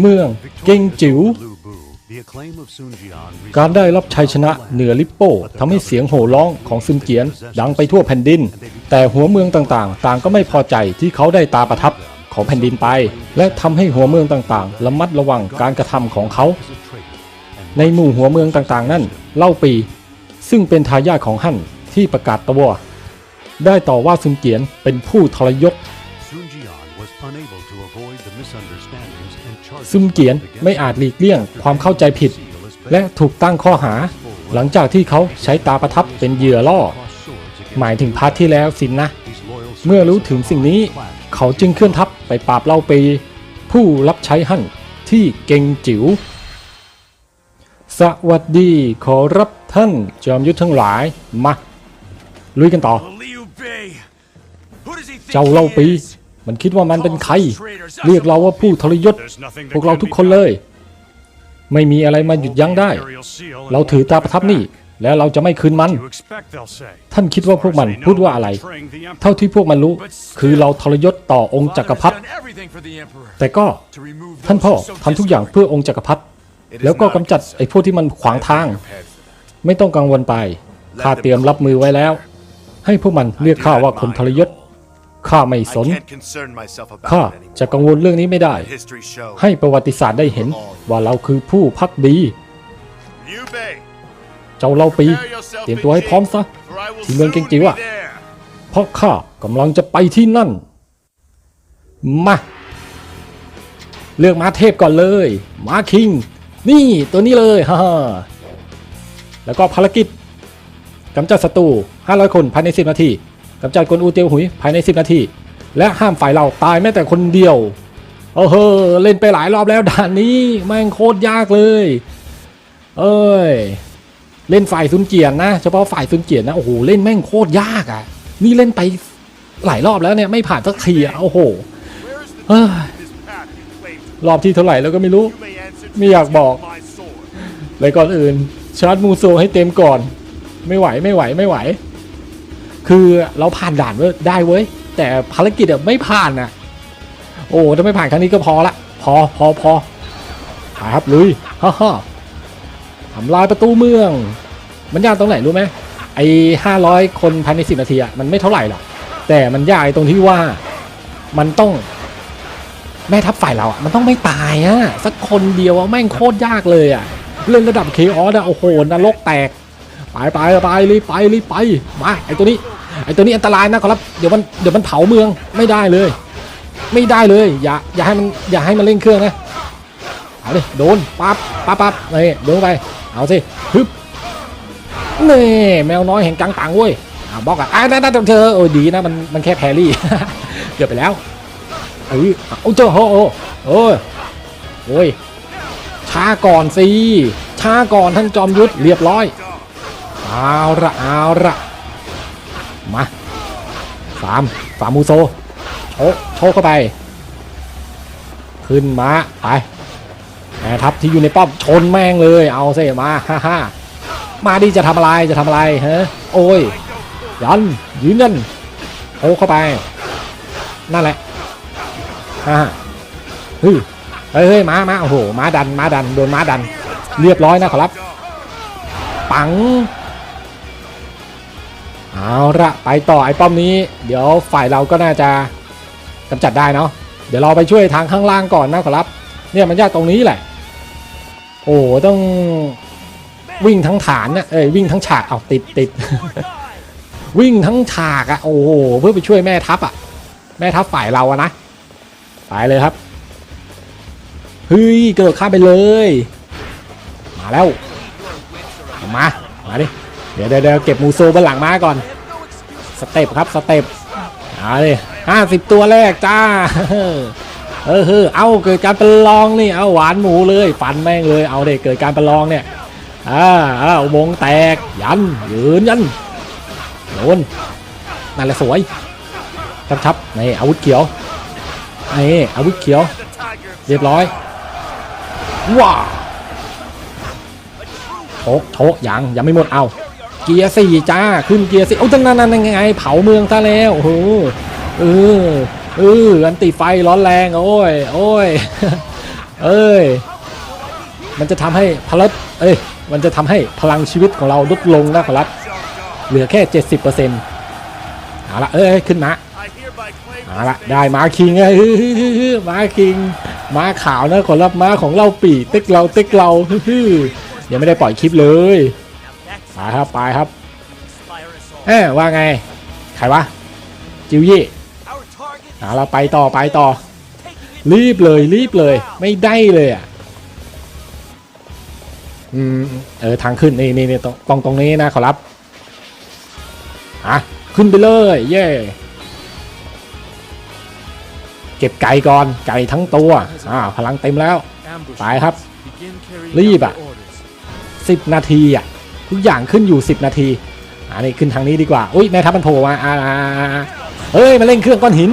เมืองเก่งจิ๋วการได้รับชัยชนะเหนือลิปโป้ทำให้เสียงโห่ร้องของซึนเกียนดังไปทั่วแผ่นดิน แต่หัวเมืองต่างๆ ต่างก็ไม่พอใจที่เขาได้ตาประทับของแผ่นดินไป และทำให้หัวเมืองต่างๆระมัดระวังการกระทำของเขา ในหมู่หัวเมืองต่างๆ นั่นเล่าปี ซึ่งเป็นทายาทของฮั่นที่ประกาศตัว ได้ต่อว่าซุนเกียนเป็นผู้ทรยศ ซุนเกียนไม่อาจหลีกเลี่ยงความเข้าใจผิด และถูกตั้งข้อหา หลังจากที่เขาใช้ตาประทับเป็นเหยื่อล่อ หมายถึงพาร์ทที่แล้วสินนะ เมื่อรู้ถึงสิ่งนี้ เขาจึงเคลื่อนทัพไปปราบเล่าปีผู้รับใช้หั่นที่เก่งจิ๋ว สวัสดีขอรับท่านจอมยุทธทั้งหลายมาลุยกันต่อ เจ้าเล่าปี มันคิดว่ามันเป็นใคร เรียกเราว่าผู้ทรยศ พวกเราทุกคนเลย ไม่มีอะไรมาหยุดยั้งได้ เราถือตาประทับนี่ แล้วเราจะไม่คืนมัน ท่านคิดว่าพวกมันพูดว่าอะไร เท่าที่พวกมันรู้ คือเราทรยศต่อองค์จักรพรรดิ แต่ก็ท่านพ่อทำทุกอย่างเพื่อองค์จักรพรรดิ แล้วก็กำจัดไอ้พวกที่มันขวางทาง ไม่ต้องกังวลไป ข้าเตรียมรับมือไว้แล้ว ให้พวกมันเรียกข้าว่าคนทรยศ ข้าไม่สน ข้าจะกังวลเรื่องนี้ไม่ได้ ให้ประวัติศาสตร์ได้เห็นว่าเราคือผู้พักดี เจ้าเล่าปี เตรียมตัวให้พร้อมซะ ที่เมืองเกงจิ๋วอะเพราะข้ากำลังจะไปที่นั่น มา เลือกม้าเทพก่อนเลย ม้าคิง นี่ตัวนี้เลยฮ่าฮ่าแล้วก็ภารกิจกำจัดศัตรู 500 คนภายใน 10 นาที กำจัดกลอูเตียวหุยภายใน 10 นาที และห้ามฝ่ายเราตายแม้แต่คนเดียวโอ้โหเล่นไปหลายรอบแล้วด่านนี้แม่งโคตรยากเลย เอ้ยเล่นฝ่ายซุนเจียนนะเฉพาะฝ่ายซุนเจียนนะโอ้โหเล่นแม่งโคตรยากอะ่ะ นี่เล่นไปหลายรอบแล้วเนี่ยไม่ผ่านสักทีอะโอ้โหเอ้ยรอบที่เท่าไหร่แล้วก็ไม่รู้ ไม่อยากบอกเลยก่อนอื่นชาร์จมูโซให้เต็มก่อน ไม่ไหวไม่ไหวไม่ไหว คือเราผ่านด่านได้เว้ย แต่ภารกิจอะไม่ผ่านอะโอ้ถ้าไม่ผ่านครั้งนี้ก็พอละพอพอพอไปครับลุยฮ่าฮ่าทำลายประตูเมือง มันยากตรงไหนรู้ไหมไอ้ห้าร้อยคนภายในสิบนาทีอะมันไม่เท่าไหร่หรอกแต่มันยากตรงที่ว่ามันต้องแม่ทัพฝ่ายเราอะมันต้องไม่ตายอะสักคนเดียวอะแม่งโคตรยากเลยอะเล่นระดับเคออสอะโอ้โหนรกแตก ไปไปไปรีบไปรีบไปมาไอ้ตัวนี้ ไอ้ตัวนี้อันตรายนะครับเดี๋ยวมันเดี๋ยวมันเผาเมืองไม่ได้เลย ไม่ได้เลยอย่าอย่าให้มันอย่าให้มันเล่นเครื่องนะเอาเลยโดนปั๊บปั๊บปั๊บนี่โดนไปเอาสิฮึบนี่แมวน้อยแห่งกังตังเว้ยอ่าบล็อกอะอ่าได้ได้เธอโอ้ยดีนะมันมันแค่แพรี่เกือบไปแล้วเอ้ยเอาเจ้าโอ้โหโอ้ยโอ้ยช้าก่อนสิช้าก่อนท่านจอมยุทธเรียบร้อยเอาละเอาละ มาสามสามมูโซโชกโชกเข้าไป ขึ้นมาไปแม่ทัพที่อยู่ในป้อมชนแม่งเลย เอาสิมาฮ่าฮ่ามาดิจะทำอะไรจะทำอะไรฮะโอ้ยยันยืนยันโชกเข้าไป นั่นแหละฮ่าเฮ้ยเฮ้ยเฮ้ยม้าม้าโอ้โหม้าดันม้าดันโดนม้าดัน เรียบร้อยนะขอรับปัง เอาละไปต่อไอ้ป้อมนี้ เดี๋ยวฝ่ายเราก็น่าจะกำจัดได้เนาะเดี๋ยวเราไปช่วยทางข้างล่างก่อนนะขอรับ เนี่ยมันยากตรงนี้แหละ โอ้ต้องวิ่งทั้งฐานนะเอ้ยวิ่งทั้งฉากเอาติดติดวิ่งทั้งฉากอะโอ้โหเพื่อไปช่วยแม่ทัพอะแม่ทัพฝ่ายเราอะนะไปเลยครับเฮ้ยกระโดดข้ามไปเลย มาแล้วมามาดิ เดี๋ยวเดี๋ยวเก็บมูโซบนหลังม้าก่อน สเต็ปครับสเต็ปเอาเลยห้าสิบตัวแรกจ้า เออเฮ้อเอาเกิดการประลองนี่ เอาหวานหมูเลยฟันแม่งเลย เอาเด็กเกิดการประลองเนี่ย อ่าอ่าอุโมงแตก ยัน ยืนยันโดนนั่นแหละสวยชับชับนี่อาวุธเขียวนี่อาวุธเขียว เรียบร้อย ว้าโชกโชกยังยังไม่หมดเอา เกียร์สี่จ้าขึ้นเกียร์สี่โอ้ยนั่นนั่นยังไง เผาเมืองซะแล้วโอ้โหเออเอออันติไฟร้อนแรงโอ้ยโอ้ยเอ้ยมันจะทำให้พลังเอ้ยมันจะทำให้พลังชีวิตของเราลดลงนะขอรับเหลือแค่ 70%เอาละเอ้ยขึ้นมาเอาละได้มาคิงไงฮึ่ยมาคิงมาขาวนะขอรับมาของเราปีเติ๊กเราเติ๊กเราฮึ่ยยังไม่ได้ปล่อยคลิปเลย ไปครับไปครับ เอ้ยว่าไง ใครวะ จิวยี่เอาเราไปต่อไปต่อ รีบเลยรีบเลย ไม่ได้เลยอะ อืม เออ ทางขึ้น นี่นี่นี่ตรงตรงตรงนี้นะขอรับ อะ ขึ้นไปเลย เย่เก็บไก่ก่อน ไก่ทั้งตัว อ่า พลังเต็มแล้วไปครับ รีบอะ10นาทีอะ ทุกอย่างขึ้นอยู่ 10 นาทีอ่านี่ขึ้นทางนี้ดีกว่า อุ้ยแม่ทัพมันโผล่มาอ่าเฮ้ยมาเล่นเครื่องก้อนหิน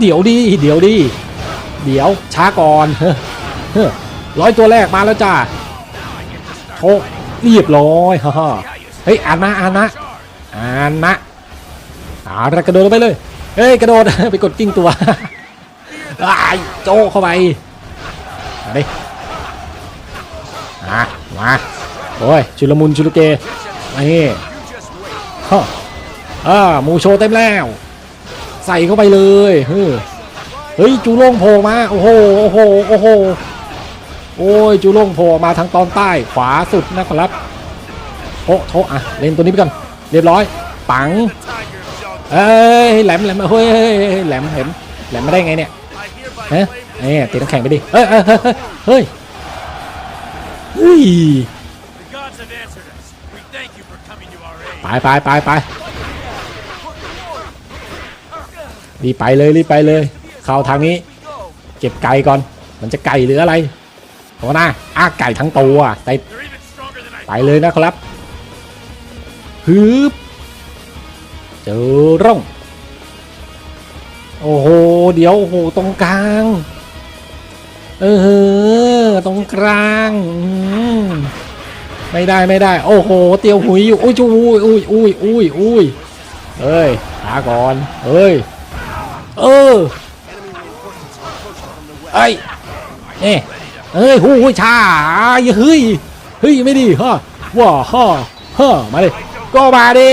เดี๋ยวดี เดี๋ยวดี เดี๋ยวช้าก่อนร้อยตัวแรกมาแล้วจ้าโชคเรียบร้อยฮ่าเฮ้ยอ่านนะอ่านนะอ่านนะอ่ากระโดดไปเลย เฮ้ยกระโดดไปกดกิ้งตัวไอ้โจเข้าไปมาดิมา โอ้ยชุลมุนชุลเกนี่ฮะอ่ามูโชเต็มแล้ว ใส่เข้าไปเลยเฮ้ยเฮ้ยจูโล่งโผล่มาโอ้โหโอ้โหโอ้โหโอ้ยจูโล่งโผล่มาทางตอนใต้ขวาสุดนะครับโอ้โถอะเล่นตัวนี้ไปก่อนเรียบร้อยปังเอ้ยแหลมแหลมเฮ้ยแหลมเห็นแหลมไม่ได้ไงเนี่ยเฮ้ยเอ้ยตีน้ำแข็งไปดิเฮ้ยเฮ้ยเฮ้ย ไปไปไปไปรีบไปเลยรีบไปเลย เข้าทางนี้ เก็บไก่ก่อน มันจะไก่หรืออะไรโอ้นะอ้าไก่ทั้งตัวไปไปเลยนะครับฮึบเจอร่องโอ้โห เดี๋ยวโอ้โหตรงกลาง เออ ตรงกลางอืม ไม่ได้ไม่ได้ โอ้โห เตียวหุยอยู่อุ้ยจูอุ้ยอุ้ยอุ้ยอุ้ยอุ้ยเอ้ยช้าก่อนเอ้ยเออไอ้เอ้ยเอ้ยหูยช้าเฮ้ยเฮ้ยไม่ดีฮะว้าฮ่าฮ่ามาดิก็มาดิ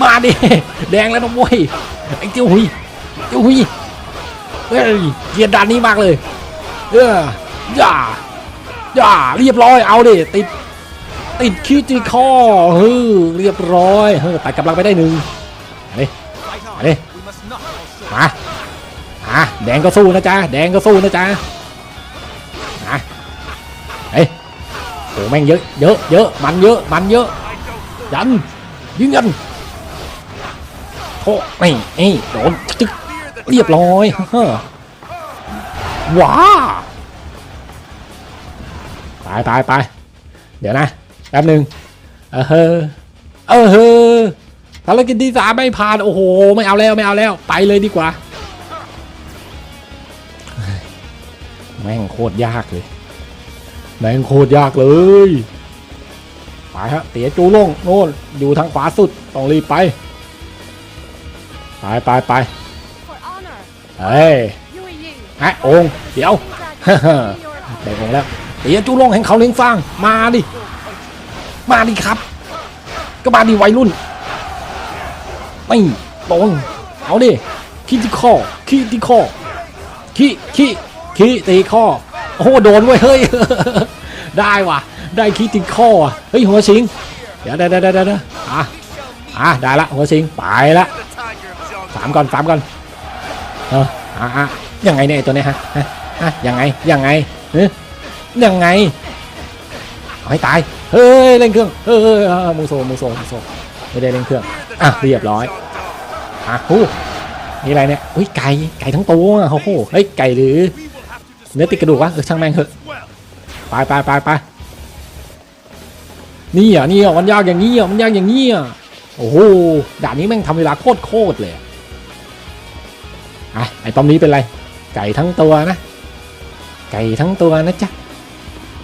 มาดิแดงแล้วนะเว้ยไอ้เตียวหุยเตียวหุยเฮ้ยเกียดด่านนี้มากเลยเอออย่าอย่าเรียบร้อยเอาดิติด ติดคิวจิคอเฮ้ยเรียบร้อยเฮ้ยตัดกำลังไปได้หนึ่งมาดิมาดิมามาแดงก็สู้นะจ๊ะแดงก็สู้นะจ๊ะมาเฮ้ยโอ้แม่งเยอะเยอะเยอะมันเยอะมันเยอะยันยิงกันโอ้ไม่ไอ้โดนจึ๊กเรียบร้อยเฮ้อว้าไปไปไปเดี๋ยวนะ ป๊บหนึ่งเออเฮอเออเฮอภารกิจที่สามไม่ผ่านโอ้โห ไม่เอาแล้วไม่เอาแล้ว ไปเลยดีกว่า แม่งโคตรยากเลย แม่งโคตรยากเลยไปฮะเตี๋ยจูลงโน่นอยู่ทางขวาสุดต้องรีบไปไปไปไปเฮ้ย you and you. ไอ้องเดี๋ยวได้องแล้วเตี๋ยจูลงแห่งเขาเลี้ยงฟางมาดิ มาดิครับ ก็มาดิวัยรุ่นไม่ตรงเอาดิขี้ที่ข้อขี้ที่ข้อขี้ขี้ขี้ตีข้อโอ้โหโดนเว้ยเฮ้ยได้ว่ะ ได้ขี้ตีข้อเฮ้ยหัวชิงเดี๋ยวเดี๋ยวเดี๋ยวเดี๋ยวเดี๋ยวอะอะได้ละหัวชิงไปละสามก่อนสามก่อนเอออะอะยังไงเนี่ยตัวเนี้ยฮะฮะฮะยังไงยังไงเฮ้ยยังไงเอาให้ตาย เฮ้ยเล่นเครื่องเฮ้ยมูโซมูโซมูโซไม่ได้เล่นเครื่องอะเรียบร้อยอะฮู้นี่อะไรเนี่ยอุ้ยไก่ไก่ทั้งตัวอะโอ้โหเฮ้ยไก่หรือเนื้อติดกระดูกวะเออช่างแม่งเถอะไปไปไปไปนี่อะนี่อะมันยากอย่างนี้อะมันยากอย่างนี้อะโอ้โหด่านนี้แม่งทำเวลาโคตรโคตรเลยอะอะไอ้ตอมนี้เป็นไร ไก่ทั้งตัวนะ ไก่ทั้งตัวนะจ๊ะ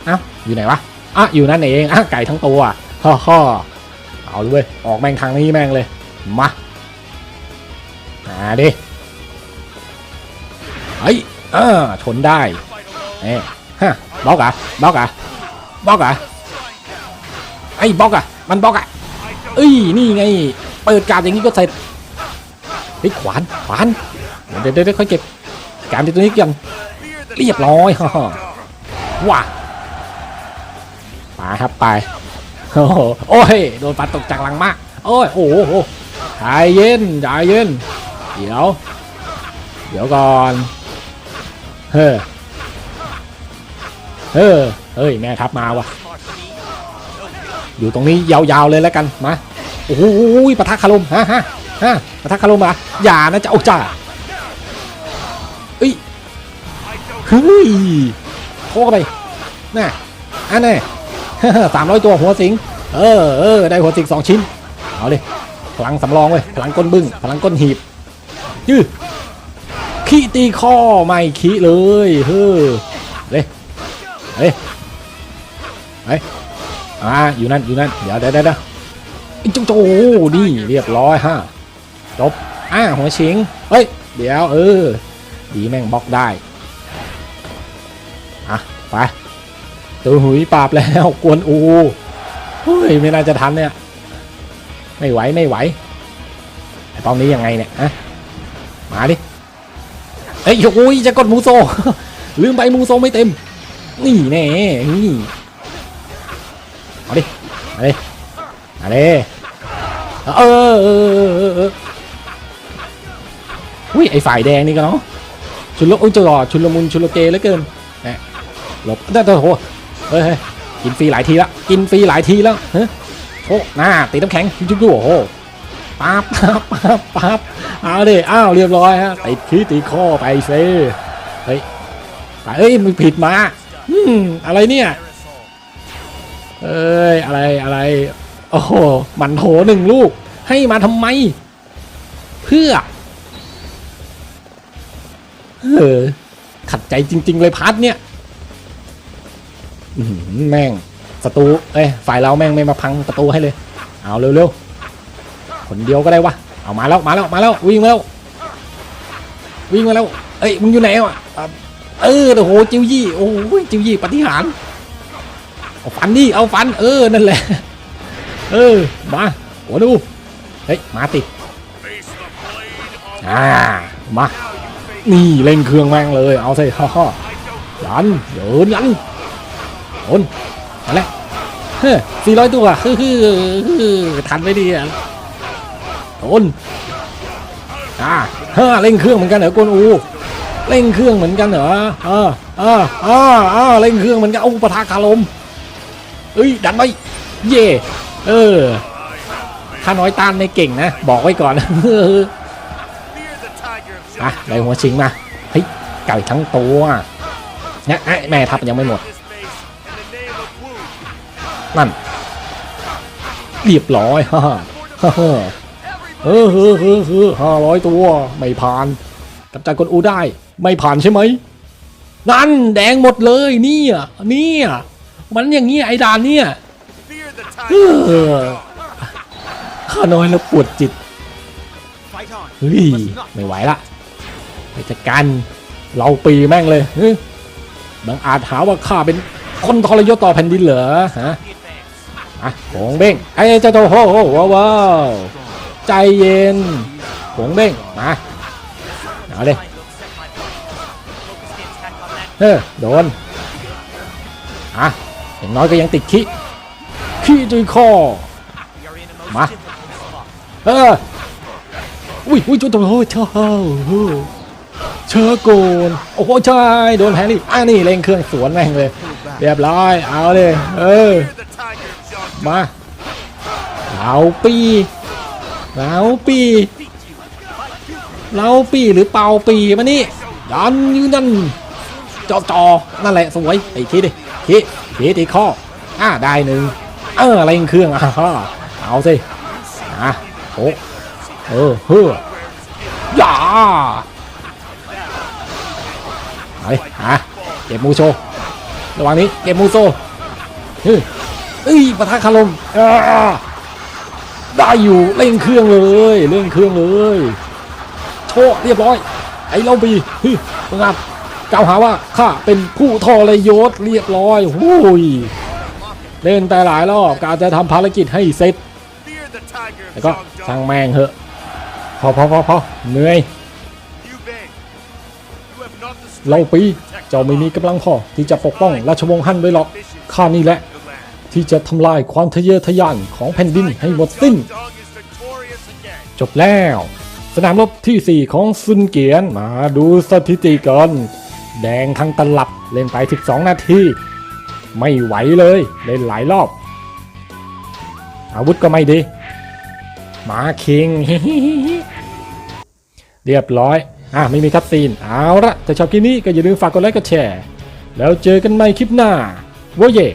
เอ้าอยู่ไหนวะ อะอยู่นั่นเองอะไก่ทั้งตัวฮ่อฮ่อเอาเลยออกแม่งทางนี้แม่งเลยมามาดิเฮ้ยเออชนได้เอ้บล็อกอะบล็อกอะบล็อกอะไอ้บล็อกอะมันบล็อกอะเอ้ยนี่ไงเปิดการอย่างนี้ก็เสร็จเฮ้ยขวานขวานเดี๋ยวเดี๋ยวเดี๋ยวค่อยเก็บการที่ตัวนี้กันเรียบร้อยฮ่าฮ่า ว้าครับไปโอ้โหโอ้ยโดนปัดตกจากหลังมากโอ้ยโอ้โหใจเย็นใจเย็นเดี๋ยว เดี๋ยวก่อนเฮ้อเฮ้อเฮ้ยแม่ทัพมาวะอยู่ตรงนี้ยาวๆเลยแล้วกันมาโอ้โหปะทะคารมฮะฮะฮะปะทะคารมอะอย่านะจะเอาจ้าเอ้ยเฮ้ยโคเข้าไปน่ะอันน่ สามร้อยตัวหัวสิง เออเออได้หัวสิงสองชิ้น เอาเลยพลังสำรองเว้ย พลังก้นบึ้ง พลังก้นหีบ ยืดขี้ตีข้อไม่ขี้เลย เฮ้อเลยเฮ้ยเฮ้ยอ่าอยู่นั่น อยู่นั่น เดี๋ยวเดี๋ยวเดี๋ยวเดี๋ยวไอ้จุ๊โจนี่เรียบร้อยฮะ จบ อ่าหัวชิง เฮ้ย เดี๋ยว เออ ดีแม่งบล็อกได้ อะ ไป ตัวหุยปราบแล้วกวนอูเฮ้ยไม่น่าจะทันเนี่ย ไม่ไหวไม่ไหวไอ้ตอนนี้ยังไงเนี่ยฮะมาดิเอ้ยโอ้ยจะกดมูโซ ลืมไปมูโซไม่เต็ม นี่แน่นี่เอาดิมาดิมาดิเออเออเออเอออุ้ยไอฝ่ายแดงนี่ก็เนาะชุนละอุ้ยจะหล่อชุนละมุนชุนละเกเหลือเกินแหมหลบได้ตัวโห เฮ้ยกินฟรีหลายทีและกินฟรีหลายทีแล้วเฮ้ยโอ้หน้าตีน้ำแข็งจุ๊บๆโอ้โหปั๊บปั๊บปั๊บปั๊บเอาดิอ้าวเรียบร้อยฮะติดขี้ตีข้อไปเซเฮ้ยเอ้ยมึงผิดมาอืมอะไรเนี่ยเอ้ยอะไรอะไรโอ้โหหมันโถหนึ่งลูก ให้มาทำไม เพื่อเออขัดใจจริง ๆ เลยพัดเนี่ย แม่งศัตรูเอ้ยฝ่ายเราแม่งไม่มาพังประตูให้เลย เอาเร็วๆคนเดียวก็ได้วะเอามาแล้วมาแล้วมาแล้ววิ่งมาแล้ววิ่งมาแล้วเอ้ยมึงอยู่ไหนวะอะเออโอ้โหจิวยี่โอ้โหจิวยี่ปฏิหารเอาฟันดิเอาฟัน เออนั่นแหละ เออมาหัวดูเฮ้ยมาติดอ่ามานี่เล่งเครื่องแม่งเลยเอาสิฮ่าฮ่ายันเดินยัน โอนมาแล้วเฮ้สี่ร้อยตัวฮือฮือฮือทันไม่ดีอะโอนอ่าเฮ้อเร่งเครื่องเหมือนกันเหรอกวนอูเร่งเครื่องเหมือนกันเหรออ่าอ่าอ่าอ่าเร่งเครื่องเหมือนกันอู้ปะทะคารมเอ้ยดันไปเย่เออข้าน้อยต้านไม่เก่งนะ บอกไว้ก่อน fear the tiger of อะได้หัวชิงมาเฮ้ยไก่ทั้งตัวเนี่ยแม่ทัพยังไม่หมด นั่น เรียบร้อยฮ่าฮ่าฮ่าฮ่าเออเออเออเออห้าร้อยตัว ไม่ผ่านกำจัดคนอูได้ ไม่ผ่านใช่ไหม นั่นแดงหมดเลยเนี่ยเนี่ยมันอย่างนี้ไอ้ดานเนี่ยข้าน้อยแล้วปวดจิตเฮ้ยไม่ไหวละไปจัดการเราปีแม่งเลยบางอาจหาว่าข้าเป็นคนทรยศต่อแผ่นดินเหรอฮะ อะหงเบ้งไอ้เจ้าโตโหว้าวว้าวใจเย็นโหงเบ้งมาเอาเลยเออโดนอะอย่างน้อยก็ยังติดขี้ขี้จุยคอมาเอออุ้ยอุ้ยจุดโอ้โหเช่าเชอโกนโอ้โหใช่โดนแฮร์รี่อะนี่เล่งเครื่องสวนแม่งเลย เรียบร้อยเอาเลยเออ มาเหลาปีเหลาปีเหลาปีหรือเป่าปีมานี่ดันยืนนั่นจอจอนั่นแหละสวยไอ้คิดดิคิดคิดตีข้ออ่าได้หนึ่งเออเร่งเครื่องอะเอาสิอะโอ้เออเฮ้อย่าเอาดิอะเก็บมูโชระหว่างนี้เก็บมูโซเฮ้ย เอ้ยปะทะคารมได้อยู่เร่งเครื่องเลยเร่งเครื่องเลยโชว์เรียบร้อย ไอ้เราบีฮ้ยงัดกล่าวหาว่าข้าเป็นผู้ทรยศเรียบร้อยหูยเล่นแต่หลายรอบการจะทำภารกิจให้เสร็จแล้วก็ช่างแมงเหอะพอพอพอพอเหนื่อยเล่าปีเจ้าไม่มีกำลังพอที่จะปกป้องราชวงศ์ฮั่นไว้หรอกข้านี่แหละ ที่จะทำลายความทะเยอทะยานของแผ่นดินให้หมดสิ้น จบแล้ว สนามรบที่ 4 ของซุนเกียนมาดูสถิติกัน แดงทั้งตลับเล่นไป 12 นาที ไม่ไหวเลย เล่นหลายรอบ อาวุธก็ไม่ดีมาคิงเรียบร้อย อะไม่มีคัดซีน เอาละถ้าชอบคลิปนี้ก็อย่าลืมฝากกดไลค์กดแชร์ แล้วเจอกันใหม่คลิปหน้าโว้เย่